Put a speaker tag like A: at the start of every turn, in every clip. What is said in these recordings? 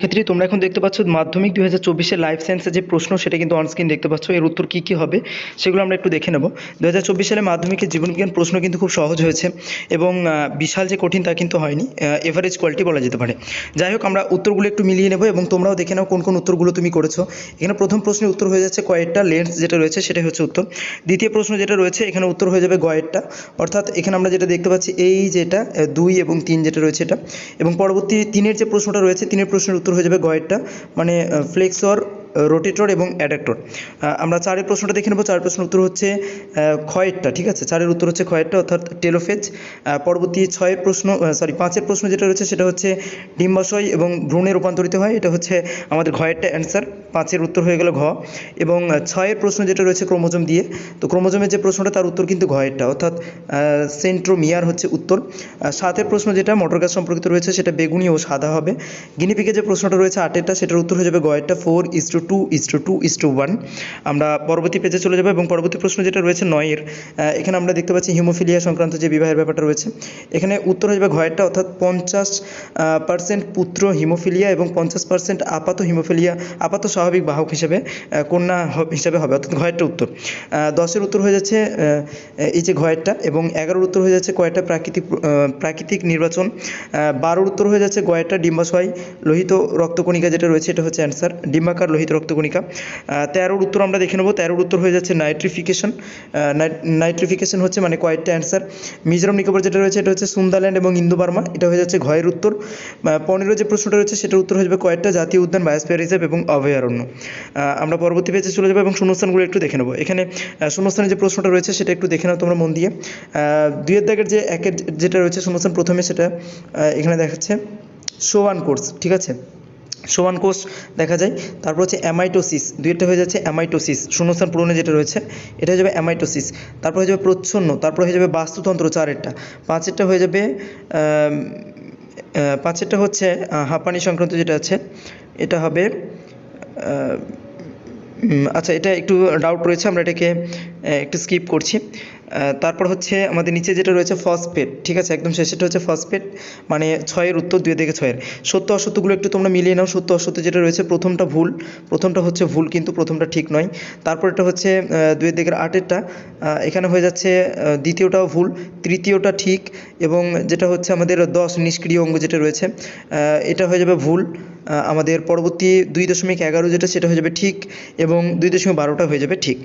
A: ক্ষেত্রে তোমরা এখন দেখতে পাচ্ছ মাধ্যমিক দুই হাজার চব্বিশের লাইফ সায়েন্সের যে প্রশ্ন, সেটা কিন্তু অনস্ক্রিন দেখতে পাচ্ছ। এর উত্তর কী কী হবে, সেগুলো আমরা একটু দেখে নেব। দু হাজার চব্বিশ সালে মাধ্যমিকের জীবনবিজ্ঞান প্রশ্ন কিন্তু খুব সহজ হয়েছে এবং বিশাল যে কঠিন তা কিন্তু হয়নি। এভারেজ কোয়ালিটি বলা যেতে পারে। যাই হোক, আমরা উত্তরগুলো একটু মিলিয়ে নেব এবং তোমরাও দেখে নাও কোন কোন উত্তরগুলো তুমি করেছ। এখানে প্রথম প্রশ্নের উত্তর হয়ে যাচ্ছে কয়েকটা লেন্স যেটা রয়েছে, সেটাই হচ্ছে উত্তর। দ্বিতীয় প্রশ্ন যেটা রয়েছে, এখানে উত্তর হয়ে যাবে গয়েরটা। অর্থাৎ এখানে আমরা যেটা দেখতে পাচ্ছি, এই যেটা দুই এবং তিন যেটা রয়েছে এটা। এবং পরবর্তী তিনের যে প্রশ্নটা রয়েছে, তিনের প্রশ্নের উত্তর হয়ে যাবে গয়েরটা। মানে ফ্লেক্সর রোটেটর এবং অ্যাডাক্টর আমরা চারের প্রশ্নটা দেখে নেব। চার প্রশ্নের উত্তর হচ্ছে ক্ষয়েরটা, ঠিক আছে? চারের উত্তর হচ্ছে ক্ষয়েরটা, অর্থাৎ টেলোফেজ। পরবর্তী ছয়ের প্রশ্ন সরি পাঁচের প্রশ্ন যেটা রয়েছে সেটা হচ্ছে ডিম্বাশয় এবং ভ্রূণে রূপান্তরিত হয়। এটা হচ্ছে আমাদের ঘয়েরটা অ্যান্সার পাঁচের উত্তর হয়ে গেল ঘ। এবং ছয়ের প্রশ্ন যেটা রয়েছে ক্রোমোজোম দিয়ে। তো ক্রোমোজোমের যে প্রশ্নটা, তার উত্তর কিন্তু ঘয়েরটা অর্থাৎ সেন্ট্রোমিয়ার হচ্ছে উত্তর। সাতের প্রশ্ন যেটা মোটর গাছ সম্পর্কিত রয়েছে, সেটা বেগুনি ও সাদা হবে। গিনিপিকে যে প্রশ্নটা রয়েছে আটেরটা, সেটার উত্তর হয়ে যাবে গয়েরটা। Four is two two is two two is two one আমরা পরবর্তী পেজে চলে যাব এবং পরবর্তী প্রশ্ন যেটা রয়েছে নয়ের এখানে আমরা দেখতে পাচ্ছি হিমোফিলিয়া সংক্রান্ত যে বিবাহের ব্যাপারটা রয়েছে। এখানে উত্তর হয়ে যাবে ঘয়েরটা, অর্থাৎ পঞ্চাশ পার্সেন্ট পুত্র হিমোফিলিয়া এবং পঞ্চাশ পার্সেন্ট আপাত হিমোফিলিয়া আপাত স্বাভাবিক বাহক হিসেবে কন্যা হিসাবে হবে, অর্থাৎ ঘয়েরটা উত্তর। দশের উত্তর হয়ে যাচ্ছে এই যে ঘয়েরটা এবং এগারোর উত্তর হয়ে যাচ্ছে কয়েকটা প্রাকৃতিক প্রাকৃতিক নির্বাচন। বারোর উত্তর হয়ে যাচ্ছে গয়েরটা ডিম্বাশয়, লোহিত রক্তকণিকা যেটা রয়েছে, এটা হচ্ছে অ্যান্সার ডিম্বাকার, লোহিত রক্তকণিকা। তেরোর উত্তর আমরা দেখে নেব। তেরোর উত্তর হয়ে যাচ্ছে নাইট্রিফিকেশন নাইট্রিফিকেশন হচ্ছে মানে কয়েকটা অ্যান্সার মিজোরাম নিকোবর যেটা রয়েছে এটা হচ্ছে সুন্দাল্যান্ড এবং ইন্দো বার্মা এটা হয়ে যাচ্ছে ঘয়ের উত্তর। পনেরো যে প্রশ্নটা রয়েছে সেটার উত্তর হয়ে যাবে কয়েকটা জাতীয় উদ্যান বায়োস্ফিয়ার রিজার্ভ এবং অভয়ারণ্য। আমরা পরবর্তী পেজে চলে যাব এবং শূন্যস্থানগুলো একটু দেখে নেব। এখানে শূন্যস্থানের যে প্রশ্নটা রয়েছে সেটা একটু দেখে নাও তোমরা মন দিয়ে। আহ, দুইয়ের দাগের যে একের যেটা রয়েছে শূন্যস্থান প্রথমে সেটা এখানে দেখাচ্ছে। সোয়ান কোর্স ঠিক আছে? সোয়ান কোষ দেখা যায়। তারপর হচ্ছে অ্যামাইটোসিস দুইটা হয়ে যাচ্ছে অ্যামাইটোসিস শূন্যস্থান পূরণে যেটা রয়েছে, এটা হয়ে যাবে অ্যামাইটোসিস তারপর হয়ে যাবে প্রচ্ছন্ন, তারপর হয়ে যাবে বাস্তুতন্ত্র চারেরটা। পাঁচেরটা হয়ে যাবে পাঁচেরটা হচ্ছে হাঁপানি সংক্রান্ত যেটা আছে, এটা হবে আচ্ছা এটা একটু ডাউট রয়েছে, আমরা এটাকে একটু স্কিপ করছি। তারপর হচ্ছে আমাদের নিচে যেটা রয়েছে ফসফেট ঠিক আছে? একদম শেষেরটা হচ্ছে ফসফেট মানে ছয়ের উত্তর দুই থেকে ছয়ের। সত্য অসত্যগুলো একটু তোমরা মিলিয়ে নাও, সত্য অসত্য যেটা রয়েছে প্রথমটা ভুল, প্রথমটা হচ্ছে ভুল কিন্তু প্রথমটা ঠিক নয়। তারপর এটা হচ্ছে দুই দিকের আটেরটা এখানে হয়ে যাচ্ছে দ্বিতীয়টাও ভুল, তৃতীয়টা ঠিক, এবং যেটা হচ্ছে আমাদের দশ নিষ্ক্রিয় অঙ্গ যেটা রয়েছে এটা হয়ে যাবে ভুল আমাদের পরবর্তী দুই দশমিক এগারো যেটা, সেটা হয়ে যাবে ঠিক, এবং দুই দশমিক বারোটা হয়ে যাবে ঠিক।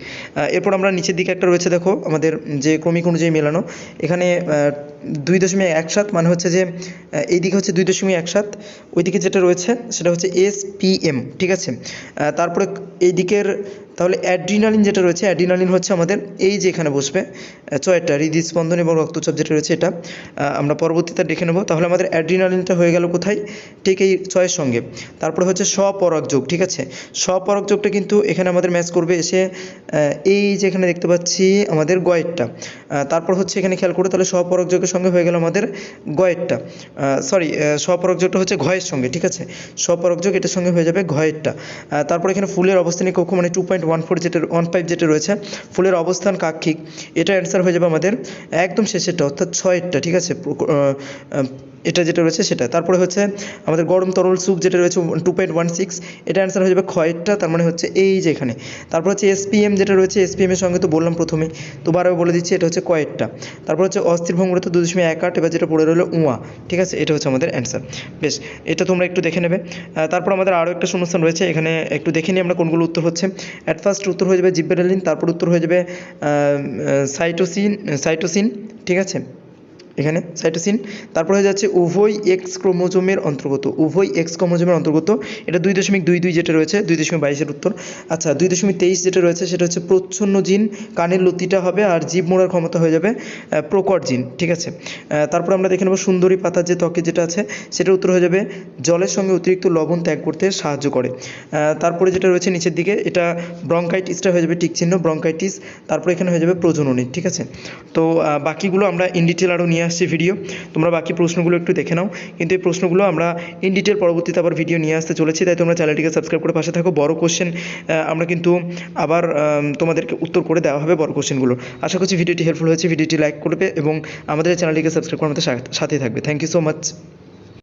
A: এরপর আমরা নিচের দিকে একটা রয়েছে, দেখো, আমাদের যে ক্রমিক অনুযায়ী মেলানো, এখানে দুই দশমিক এক সাত মানে হচ্ছে যে এইদিকে এই দিকে হচ্ছে দুই দশমিক এক সাত ওই দিকে যেটা রয়েছে সেটা হচ্ছে এস পি এম ঠিক আছে? তারপরে এই দিকের তাহলে অ্যাড্রিনালিন যেটা রয়েছে, অ্যাড্রিনালিন হচ্ছে আমাদের এই যে এখানে বসবে ছয়টা, হৃদস্পন্দন এবং রক্তচাপ যেটা রয়েছে এটা আমরা পরবর্তীতে দেখে নেব। তাহলে আমাদের অ্যাড্রিনালিনটা হয়ে গেল কোথায়? ঠিক এই ছয়ের সঙ্গে। তারপরে হচ্ছে স্বপরাগ যোগ, ঠিক আছে? স্বপরাগ যোগটা কিন্তু এখানে আমাদের ম্যাচ করবে এসে এই যে এখানে দেখতে পাচ্ছি আমাদের গয়েরটা তারপর হচ্ছে এখানে খেয়াল করে, তাহলে স্বপরাগ যোগের সঙ্গে হয়ে গেল আমাদের গয়েরটা সরি স্বপরাগ যোগটা হচ্ছে ঘয়ের সঙ্গে, ঠিক আছে? স্বপরাগ যোগ এটার সঙ্গে হয়ে যাবে ঘয়েরটা। তারপর এখানে ফুলের অবস্থানিক কক্ষ মানে টু পয়েন্ট ওয়ান ফোর যেটা, ওয়ান ফাইভ যেটা রয়েছে, ফুলের অবস্থান কাক্ষিক এটা অ্যান্সার হয়ে যাবে আমাদের একদম শেষেরটা, অর্থাৎ ছয়েরটা, ঠিক আছে? এটা যেটা রয়েছে সেটা। তারপরে হচ্ছে আমাদের গরম তরল স্যুপ যেটা রয়েছে টু পয়েন্ট ওয়ান সিক্স এটা অ্যান্সার হয়ে যাবে ক্ষয়েরটা, তার মানে হচ্ছে এই যে এখানে। তারপর হচ্ছে এসপিএম যেটা রয়েছে এসপিএম এর সঙ্গে তো বললাম প্রথমেই, তো বারবার বলে দিচ্ছি, এটা হচ্ছে কয়েকটা তারপর হচ্ছে অস্থির ভঙ্গুরতা দু দশমিক এক আট, এবার যেটা পড়ে রইল উয়া, ঠিক আছে? এটা হচ্ছে আমাদের অ্যান্সার বেশ, এটা তোমরা একটু দেখে নেবে। তারপর আমাদের আরও একটা শূন্যস্থান রয়েছে, এখানে একটু দেখে নিই আমরা কোনগুলো উত্তর হচ্ছে। অ্যাট ফার্স্ট উত্তর হয়ে যাবে জিব্বেরালিন তারপর উত্তর হয়ে যাবে সাইটোসিন সাইটোসিন ঠিক আছে? এখানে সাইটোসিন তারপর হয়ে যাচ্ছে উভয় এক্স ক্রোমোজোমের অন্তর্গত। উভয় এক্স ক্রোমোজোমের অন্তর্গত। এটা দুই দশমিক দুই দুই যেটা রয়েছে, দুই দশমিক বাইশের উত্তর। আচ্ছা দুই দশমিক তেইশ যেটা রয়েছে, সেটা হচ্ছে প্রচ্ছন্ন জিন। কানের লতিটা হবে আর জীব মোড়ার ক্ষমতা হয়ে যাবে প্রকট জিন, ঠিক আছে? তারপর আমরা দেখে নেব সুন্দরী পাতার যে ত্বকে যেটা আছে, সেটার উত্তর হয়ে যাবে, জলের সঙ্গে অতিরিক্ত লবণ ত্যাগ করতে সাহায্য করে। তারপরে যেটা রয়েছে নিচের দিকে, এটা ব্রঙ্কাইটিসটা হয়ে যাবে টিক চিহ্ন, ব্রঙ্কাইটিস। তারপরে এখানে হয়ে যাবে প্রজননী, ঠিক আছে? তো বাকিগুলো আমরা ইন ডিটেল আরও নিয়ে আসছি ভিডিও তোমরা বাকি প্রশ্নগুলো একটু দেখে নাও। কিন্তু এই প্রশ্নগুলো আমরা ইন ডিটেল পরবর্তীতে আবার ভিডিও নিয়ে আসতে চলেছি। তাই তোমরা চ্যানেলটিকে সাবস্ক্রাইব করে পাশে থাকো। বড় কোশ্চেন আমরা কিন্তু আবার তোমাদেরকে উত্তর করে দেওয়া হবে বড় কোশ্চেনগুলো আশা করছি ভিডিওটি হেল্পফুল হয়েছে। ভিডিওটি লাইক করবে এবং আমাদের চ্যানেলটিকে সাবস্ক্রাইব করার মতো সাথেই থাকবে। Thank you so much